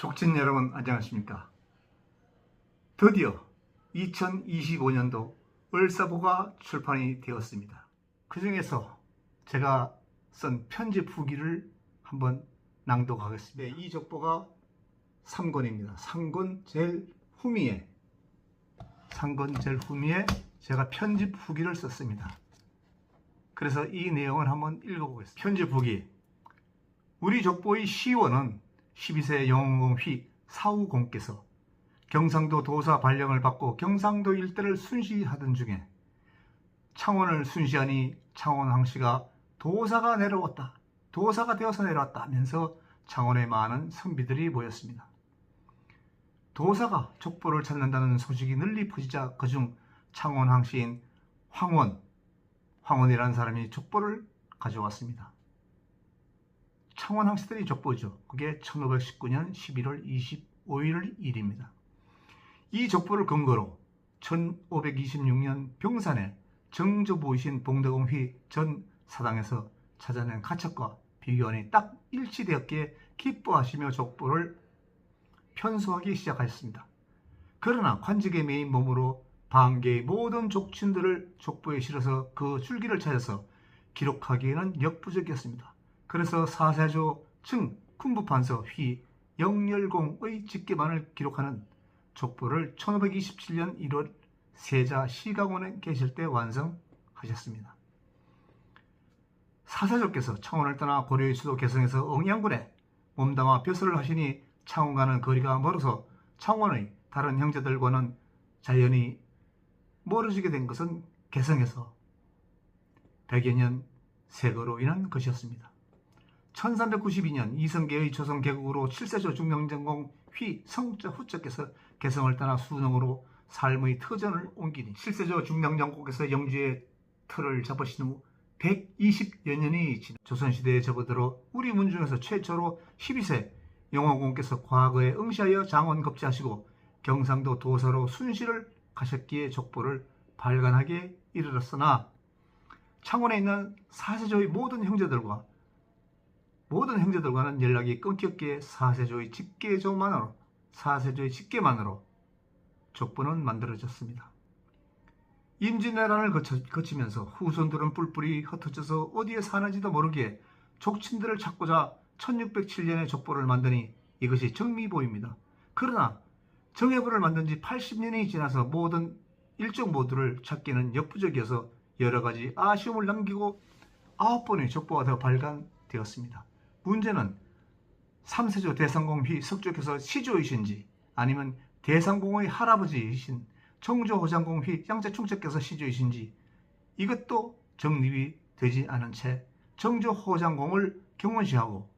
족친 여러분 안녕하십니까? 드디어 2025년도 을사보가 출판이 되었습니다. 그 중에서 제가 쓴 편집 후기를 한번 낭독하겠습니다. 네, 이 족보가 3권입니다. 3권 제일 후미에 3권 제일 후미에 제가 편집 후기를 썼습니다. 그래서 이 내용을 한번 읽어보겠습니다. 편집 후기. 우리 족보의 시원은 12세 영웅 휘 사후공께서 경상도 도사 발령을 받고 경상도 일대를 순시하던 중에 창원을 순시하니 창원왕 씨가 도사가 내려왔다. 도사가 되어서 내려왔다 하면서 창원에 많은 선비들이 모였습니다. 도사가 족보를 찾는다는 소식이 널리 퍼지자 그중 창원왕 씨인 황원, 황원이라는 사람이 족보를 가져왔습니다. 창원 항시들이 족보죠. 그게 1519년 11월 25일 일입니다. 이 족보를 근거로 1526년 병산에 정조보이신 봉덕음휘 전 사당에서 찾아낸 가책과 비교안이 딱 일치되었기에 기뻐하시며 족보를 편수하기 시작하였습니다. 그러나 관직의 메인 몸으로 반계의 모든 족친들을 족보에 실어서 그 줄기를 찾아서 기록하기에는 역부족이었습니다. 그래서 사세조 증 군부판서 휘 영열공의 직계만을 기록하는 족보를 1527년 1월 세자 시가원에 계실 때 완성하셨습니다. 사사조께서 창원을 떠나 고려의 수도 개성에서 응양군에 몸담아 벼슬을 하시니 창원과는 거리가 멀어서 창원의 다른 형제들과는 자연히 멀어지게 된 것은 개성에서 100여 년 세거로 인한 것이었습니다. 1392년 이성계의 조선 개국으로 7세조 중령전공 휘 성자 후적께서 개성을 떠나 수능으로 삶의 터전을 옮기니 7세조 중령전공께서 영주의 틀을 잡으신 후 120여 년이 지나 조선시대에 접어들어 우리 문중에서 최초로 12세 영호공께서 과거에 응시하여 장원 급제하시고 경상도 도서로 순시를 가셨기에 족보를 발간하게 이르렀으나 창원에 있는 사세조의 모든 형제들과 모든 형제들과는 연락이 끊겼기에 사세조의 직계조만으로 사세조의 직계만으로 족보는 만들어졌습니다. 임진왜란을 거치, 면서 후손들은 뿔뿔이 흩어져서 어디에 사는지도 모르기에 족친들을 찾고자 1607년에 족보를 만드니 이것이 정미보입니다. 그러나 정예부를 만든 지 80년이 지나서 모든 일정 모두를 찾기는 역부족이어서 여러 가지 아쉬움을 남기고 아홉 번의 족보가 더 발간되었습니다. 문제는 3세조 대상공휘 석조께서 시조이신지 아니면 대상공의 할아버지이신 청조호장공휘 양자충척께서 시조이신지 이것도 정립이 되지 않은 채 정조호장공을 경원시하고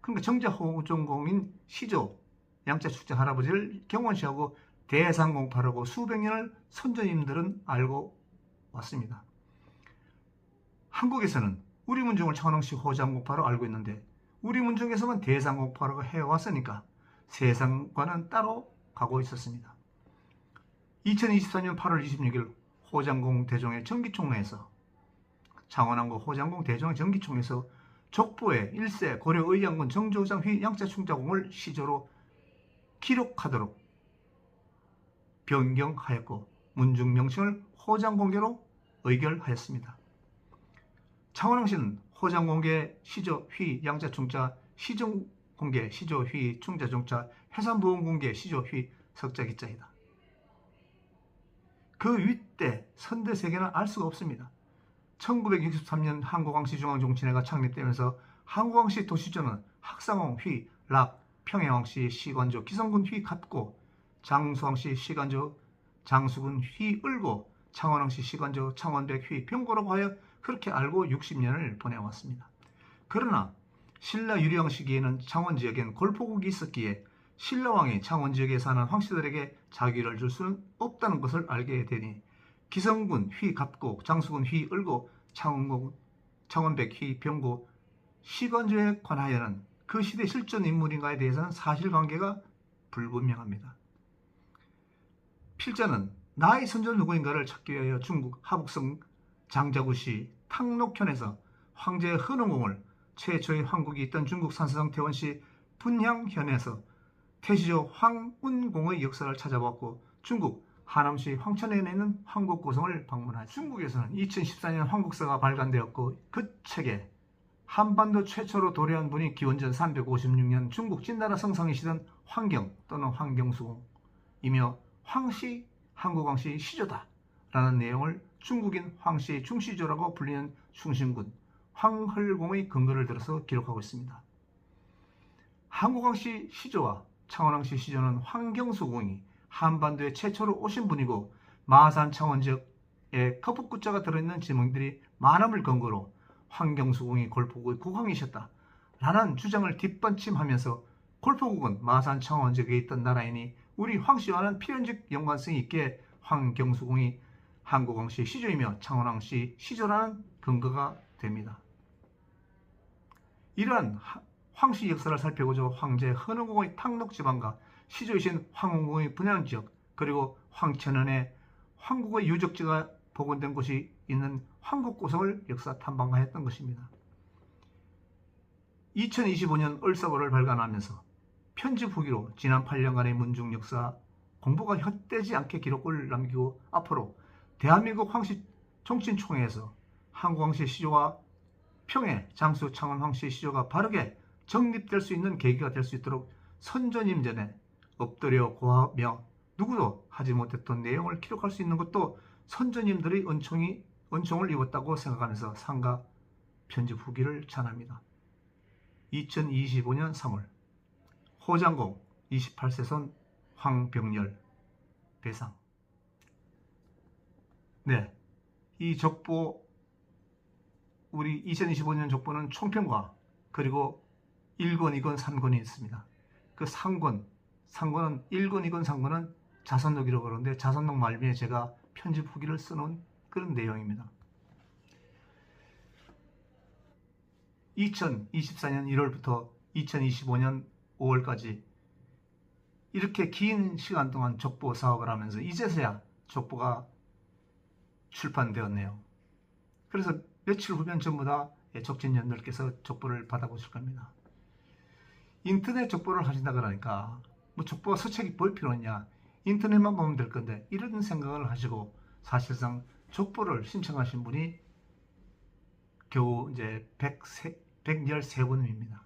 그러니까 정자호정공인 시조 양자축제 할아버지를 경원시하고 대상공파라고 수백 년을 선조님들은 알고 왔습니다. 한국에서는 우리 문중을 창원시 호장공파로 알고 있는데 우리 문중에서만 대상공파라고 해왔으니까 세상과는 따로 가고 있었습니다. 2024년 8월 26일 호장공 대종의 정기총회에서 창원항구 호장공 대종의 정기총회에서 족보에 1세 고려 의양군 정조장 휘 양자충자공을 시조로 기록하도록 변경하였고 문중 명칭을 호장공개로 의결하였습니다. 창원항시는 호장공개 시조 휘 양자충자 시종공개 시조 휘 충자종자 해산보험공개 시조 휘 석자 기자이다. 그 윗대 선대 세계는 알 수가 없습니다. 1963년 한국왕시 중앙종친회가 창립되면서 한국왕시 도시조는 학상홍 휘, 락, 평해왕시 시관조 기성군 휘 갑고 장수왕시 시관조 장수군 휘 을고 창원왕시 시관조 창원백 휘 병고라고 하여 그렇게 알고 60년을 보내왔습니다. 그러나 신라 유령 시기에는 창원 지역엔 골포국이 있었기에 신라왕이 창원 지역에 사는 황씨들에게 자기를 줄 수는 없다는 것을 알게 되니 기성군 휘 갑고 장수군 휘 을고 창원국 창원백 휘 병고 시건조에 관하여는 그 시대 실존 인물인가에 대해서는 사실관계가 불분명합니다. 필자는 나의 선조 누구인가를 찾기 위하여 중국 하북성 장자구시 탕록현에서 황제 헌원공을 최초의 황국이 있던 중국 산사성 태원시 분향현에서 태시조 황운공의 역사를 찾아봤고 중국 하남시 황천에 있는 황국고성을 방문하였습니다. 중국에서는 2014년 황국사가 발간되었고 그 책에 한반도 최초로 도래한 분이 기원전 356년 중국 진나라 성상이시던 황경 또는 황경수이며 황씨 한국왕씨 시조다 라는 내용을 중국인 황씨의 중시조라고 불리는 충신군 황헐공의 근거를 들어서 기록하고 있습니다. 한국왕씨 시조와 창원왕씨 시조는 황경수공이 한반도에 최초로 오신 분이고 마산 창원 지역에 거북구자가 들어있는 지명들이 많음을 근거로 황경수공이 골포국의 국왕이셨다 라는 주장을 뒷받침하면서 골포국은 마산 창원 지역에 있던 나라이니 우리 황씨와는 필연적 연관성이 있게 황경수공이 한국왕씨 시조이며 창원왕씨 시조라는 근거가 됩니다. 이러한 황씨 역사를 살펴보죠. 황제 헌흥공의 탕록 지방과 시조이신 황흥공의 분양 지역 그리고 황천연의 황국의 유적지가 복원된 곳이 있는 황국고성을 역사 탐방하였던 것입니다. 2025년 을사보를 발간하면서 편집 후기로 지난 8년간의 문중 역사 공부가 헛되지 않게 기록을 남기고 앞으로 대한민국 황씨 정신총회에서 한국왕씨 시조와 평해 장수 창원 황씨 시조가 바르게 정립될 수 있는 계기가 될 수 있도록 선조님 전에 엎드려 고하며 누구도 하지 못했던 내용을 기록할 수 있는 것도 선조님들의 은총이 은총을 입었다고 생각하면서 상가 편집 후기를 전합니다. 2025년 3월 호장공 28세손 황병열 배상 네, 이 족보 우리 2025년 족보는 총평과 그리고 1권, 2권, 3권이 있습니다. 그 3권, 3권은 1권, 2권, 3권은 자선록이라고 그러는데 자선록 말미에 제가 편집 후기를 써놓은 그런 내용입니다. 2024년 1월부터 2025년 5월까지 이렇게 긴 시간 동안 족보 사업을 하면서 이제서야 족보가 출판되었네요. 그래서 며칠 후면 전부 다 적진연들께서 족보를 받아보실 겁니다. 인터넷 족보를 하신다 그러니까 뭐 족보가 서책이 볼 필요 있냐 인터넷만 보면 될 건데 이런 생각을 하시고 사실상 족보를 신청하신 분이 겨우 이제 113, 113분입니다.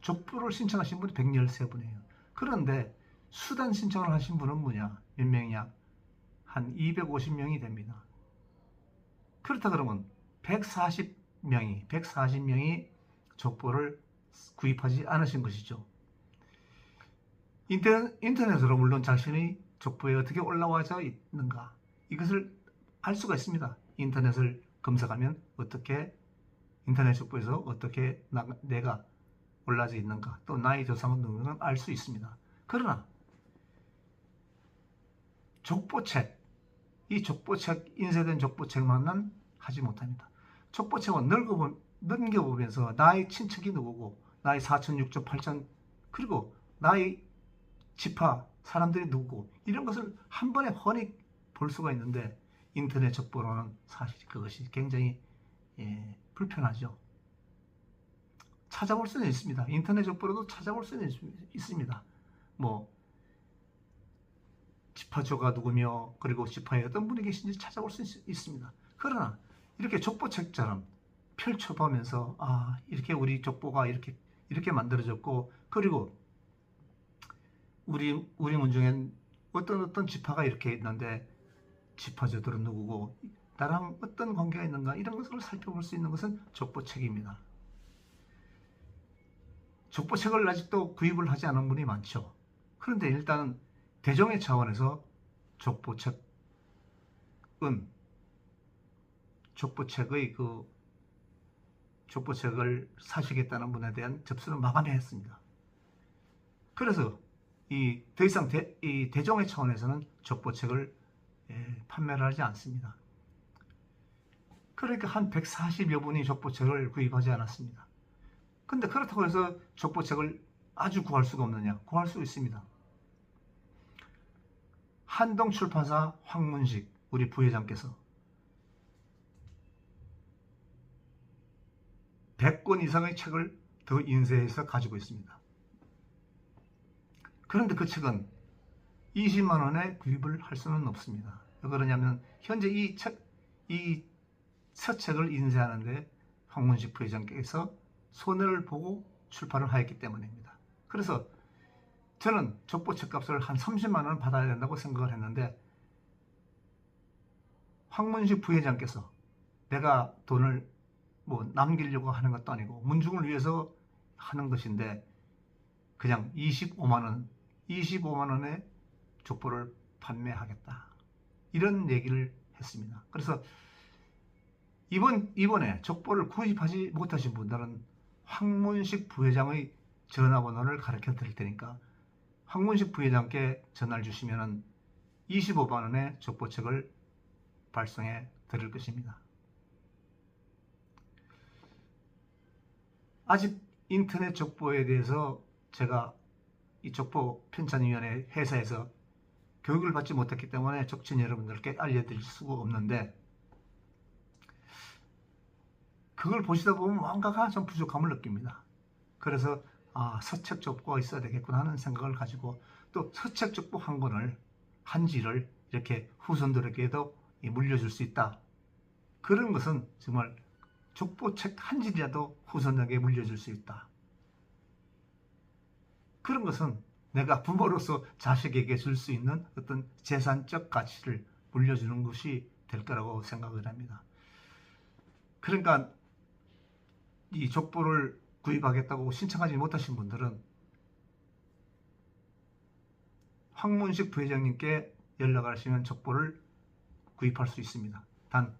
족보를 신청하신 분이 113분이에요. 그런데 수단 신청을 하신 분은 뭐냐? 몇 명이냐? 한 250명이 됩니다. 그렇다 그러면 140명이 140명이 족보를 구입하지 않으신 것이죠. 인터넷, 인터넷으로 물론 자신의 족보에 어떻게 올라와져 있는가 이것을 알 수가 있습니다. 인터넷을 검색하면 어떻게 인터넷 족보에서 어떻게 나, 내가 올라져 있는가 또 나의 조사문 등등을 알수 있습니다. 그러나 족보책 이 족보책 인쇄된 족보책만은 하지 못합니다. 족보책은 넓어 넘겨보면서 나의 친척이 누구고 나의 사촌, 육촌, 팔촌 그리고 나의 지파 사람들이 누구고 이런 것을 한 번에 훤히 볼 수가 있는데 인터넷 족보로는 사실 그것이 굉장히 예, 불편하죠. 찾아볼 수는 있습니다. 인터넷 족보로도 찾아볼 수는 있습니다. 뭐 지파조가 누구며 그리고 지파에 어떤 분이 계신지 찾아볼 수 있, 습니다 그러나 이렇게 족보책처럼 펼쳐보면서 아 이렇게 우리 족보가 이렇게 이렇게 만들어졌고 그리고 우리 우리 문중엔 어떤 어떤 지파가 이렇게 있는데 지파조들은 누구고 나랑 어떤 관계가 있는가 이런 것을 살펴볼 수 있는 것은 족보책입니다. 족보책을 아직도 구입을 하지 않은 분이 많죠. 그런데 일단은 대종의 차원에서 족보책은 족보책의 그 족보책을 사시겠다는 분에 대한 접수는 마감해 했습니다. 그래서 이 더 이상 대, 이 대종의 차원에서는 족보책을 예, 판매를 하지 않습니다. 그러니까 한 140여 분이 족보책을 구입하지 않았습니다. 근데 그렇다고 해서 족보책을 아주 구할 수가 없느냐? 구할 수 있습니다. 한동 출판사 황문식 우리 부회장께서 100권 이상의 책을 더 인쇄해서 가지고 있습니다. 그런데 그 책은 20만 원에 구입을 할 수는 없습니다. 왜 그러냐면 현재 이 책, 이 서책을 인쇄하는데 황문식 부회장께서 손해를 보고 출판을 하였기 때문입니다. 그래서 저는 족보 책 값을 한 30만 원 받아야 된다고 생각을 했는데 황문식 부회장께서 내가 돈을 뭐 남기려고 하는 것도 아니고 문중을 위해서 하는 것인데 그냥 25만 원, 25만 원에 족보를 판매하겠다. 이런 얘기를 했습니다. 그래서 이번 이번에 족보를 구입하지 못하신 분들은 황문식 부회장의 전화번호를 가르쳐 드릴 테니까 황문식 부회장께 전화를 주시면은 25만 원의 족보책을 발송해 드릴 것입니다. 아직 인터넷 족보에 대해서 제가 이 족보 편찬위원회 회사에서 교육을 받지 못했기 때문에 족친 여러분들께 알려드릴 수가 없는데 그걸 보시다 보면 뭔가가 좀 부족함을 느낍니다. 그래서 아 서책 족보가 있어야 되겠구나 하는 생각을 가지고 또 서책 족보 한 권을 한지를 이렇게 후손들에게도 물려줄 수 있다. 그런 것은 정말 족보책 한 질이라도 후손에게 물려줄 수 있다. 그런 것은 내가 부모로서 자식에게 줄 수 있는 어떤 재산적 가치를 물려주는 것이 될 거라고 생각을 합니다. 그러니까 이 족보를 구입하겠다고 신청하지 못하신 분들은 황문식 부회장님께 연락하시면 족보를 구입할 수 있습니다. 단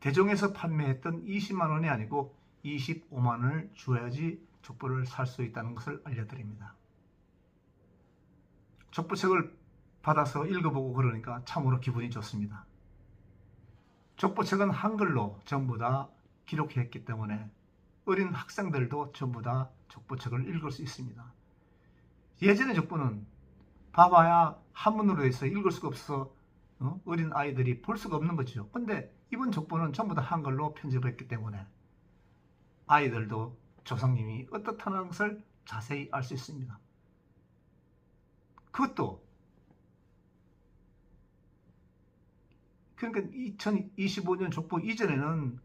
대종에서 판매했던 20만 원이 아니고 25만 원을 줘야지 족보를 살 수 있다는 것을 알려드립니다. 족보책을 받아서 읽어보고 그러니까 참으로 기분이 좋습니다. 족보책은 한글로 전부 다 기록했기 때문에 어린 학생들도 전부 다 족보책을 읽을 수 있습니다. 예전의 족보는 봐봐야 한문으로 해서 읽을 수가 없어서 어? 어 린 아이들이 볼 수가 없는 거죠. 근데 이번 족보는 전부 다 한글로 편집을 했기 때문에 아이들도 조상님이 어떻다는 것을 자세히 알 수 있습니다. 그것도 그러니까 2025년 족보 이전에는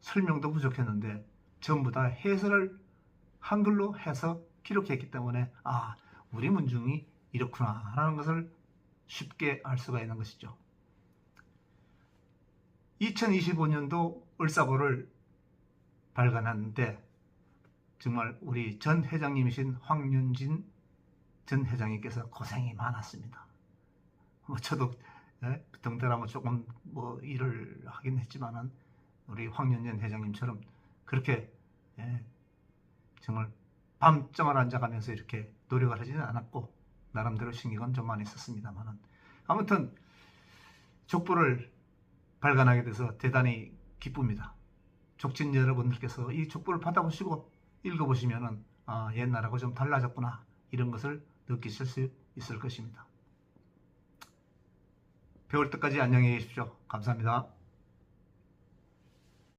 설명도 부족했는데 전부 다 해설을 한글로 해서 기록했기 때문에 아 우리 문중이 이렇구나 라는 것을 쉽게 알 수가 있는 것이죠. 2025년도 을사보를 발간하는데 정말 우리 전 회장님이신 황윤진 전 회장님께서 고생이 많았습니다. 뭐 저도 예, 등대라면 조금 뭐 일을 하긴 했지만은 우리 황윤진 회장님처럼 그렇게 예, 정말 밤잠을 안 자가면서 이렇게 노력을 하지는 않았고 나름대로 신경은 좀 많이 썼습니다만은 아무튼 족보를 발간하게 돼서 대단히 기쁩니다. 족진 여러분들께서 이 족보를 받아보시고 읽어보시면은 아, 옛날하고 좀 달라졌구나 이런 것을 느끼실 수 있을 것입니다. 배울 때까지 안녕히 계십시오. 감사합니다.